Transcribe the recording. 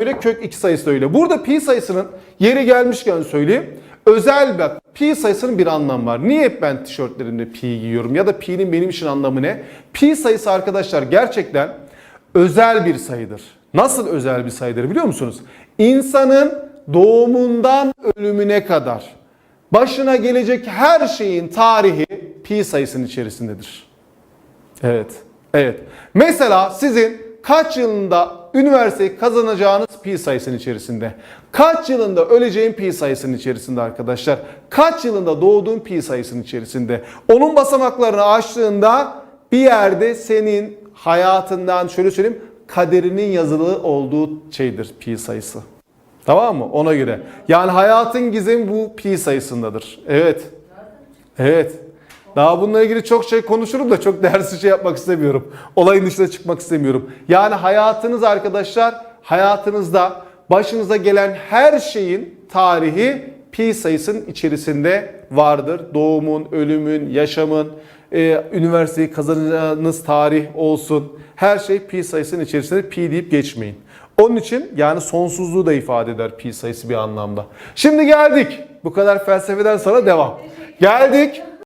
öyle, kök 2 sayısı da öyle. Burada pi sayısının yeri gelmişken söyleyeyim. Özel bak pi sayısının bir anlamı var. Niye hep ben tişörtlerimde pi giyiyorum ya da pi'nin benim için anlamı ne? Pi sayısı arkadaşlar gerçekten özel bir sayıdır. Nasıl özel bir sayıdır biliyor musunuz? İnsanın doğumundan ölümüne kadar başına gelecek her şeyin tarihi pi sayısının içerisindedir. Evet. Evet. Mesela sizin kaç yılında üniversiteyi kazanacağınız pi sayısının içerisinde. Kaç yılında öleceğin pi sayısının içerisinde arkadaşlar. Kaç yılında doğduğun pi sayısının içerisinde. Onun basamaklarını açtığında bir yerde senin hayatından şöyle söyleyeyim kaderinin yazılı olduğu şeydir pi sayısı. Tamam mı? Ona göre. Yani hayatın gizemi bu pi sayısındadır. Evet. Evet. Daha bununla ilgili çok şey konuşurum da çok dersi şey yapmak istemiyorum. Olayın dışına çıkmak istemiyorum. Yani hayatınız arkadaşlar, hayatınızda başınıza gelen her şeyin tarihi pi sayısının içerisinde vardır. Doğumun, ölümün, yaşamın, e, üniversiteyi kazanacağınız tarih olsun. Her şey pi sayısının içerisinde pi deyip geçmeyin. Onun için yani sonsuzluğu da ifade eder pi sayısı bir anlamda. Şimdi geldik. Bu kadar felsefeden sonra devam. Geldik